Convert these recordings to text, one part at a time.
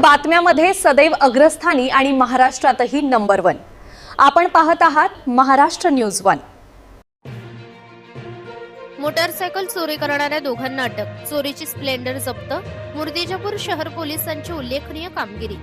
बातम्यामध्ये सदैव अग्रस्थानी आणि महाराष्ट्रातही नंबर वन. आपण पाहत आहात महाराष्ट्र न्यूज वन. मोटारसायकल चोरी करणाऱ्या दोघांना अटक. चोरीची स्प्लेंडर जप्त. मुर्दिजापूर शहर पोलिसांची उल्लेखनीय कामगिरी.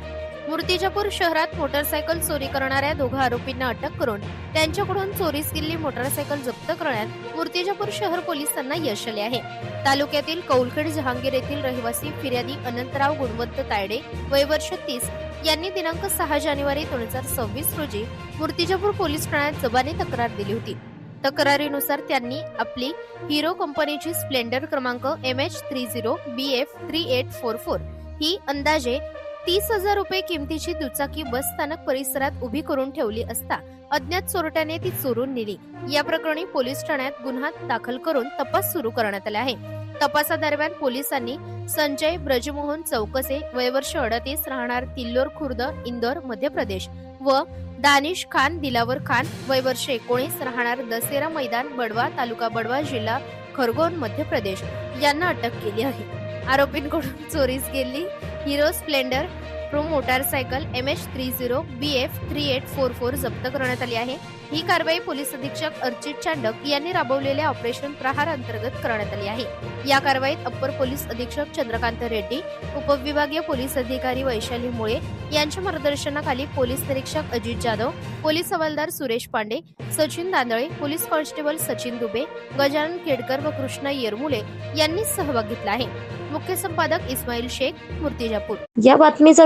मूर्तिजापूर शहरात मोटारसायकल चोरी करणाऱ्या दोघा आरोपींना अटक करून त्यांच्याकडून चोरीस गेलेली मोटारसायकल जप्त करण्यात मूर्तिजापूर शहर पोलिसांना यश आले आहे. तालुक्यातील कौलखेड जहांगीर येथील रहिवासी फिर्यादी अनंतराव गुणवंत तायडे वय वर्ष तीस यांनी दिनांक सहा जानेवारी दोन हजार सव्वीस रोजी मूर्तिजापूर पोलीस ठाण्यात जबानी तक्रार दिली होती. तक्रारीनुसार त्यांनी आपली हिरो कंपनीची स्प्लेंडर क्रमांक M H three zero B F three eight four four ही अंदाजे तीस हजार रुपये किमतीची दुचाकी बस स्थानक परिसरात उभी करून ठेवली असता अज्ञात चोरट्याने ती चोरून नेली. या प्रकरणी पोलीस ठाण्यात गुन्हा दाखल करून तपास सुरू करण्यात आला आहे. तपासादरम्यान पोलिसांनी संजय ब्रजमोहन चौकसे वयवर्ष अडतीस राहणार तिल्लोर खुर्द इंदोर मध्य प्रदेश व दानिश खान दिलावर खान वयवर्ष एकोणीस राहणार दसेरा मैदान बडवा तालुका बडवा जिल्हा खरगोन मध्य प्रदेश यांना अटक केली आहे. आरोपींकडून चोरीस गेली. Hero Splendor pro motorcycle M H three zero B F three eight four four जप्त करण्यात आली आहे. ही कारवाई पोलीस अधीक्षक अर्चित चांडक यांनी राबवलेल्या ऑपरेशन प्रहार अंतर्गत करण्यात आली आहे. या कारवाईत अप्पर पोलीस अधीक्षक चंद्रकांत रेड्डी उपविभागीय पोलीस अधिकारी वैशाली मुळे यांच्या मार्गदर्शनाखाली पोलीस निरीक्षक अजित जाधव पोलीस हवालदार सुरेश पांडे सचिन दांदळे पोलीस कॉन्स्टेबल सचिन दुबे गजानन केडकर व कृष्णा येरमुले यांनी सहभाग घेतला आहे. मुख्य संपादक इस्माईल शेख मूर्तिजापूर. या बातमीचा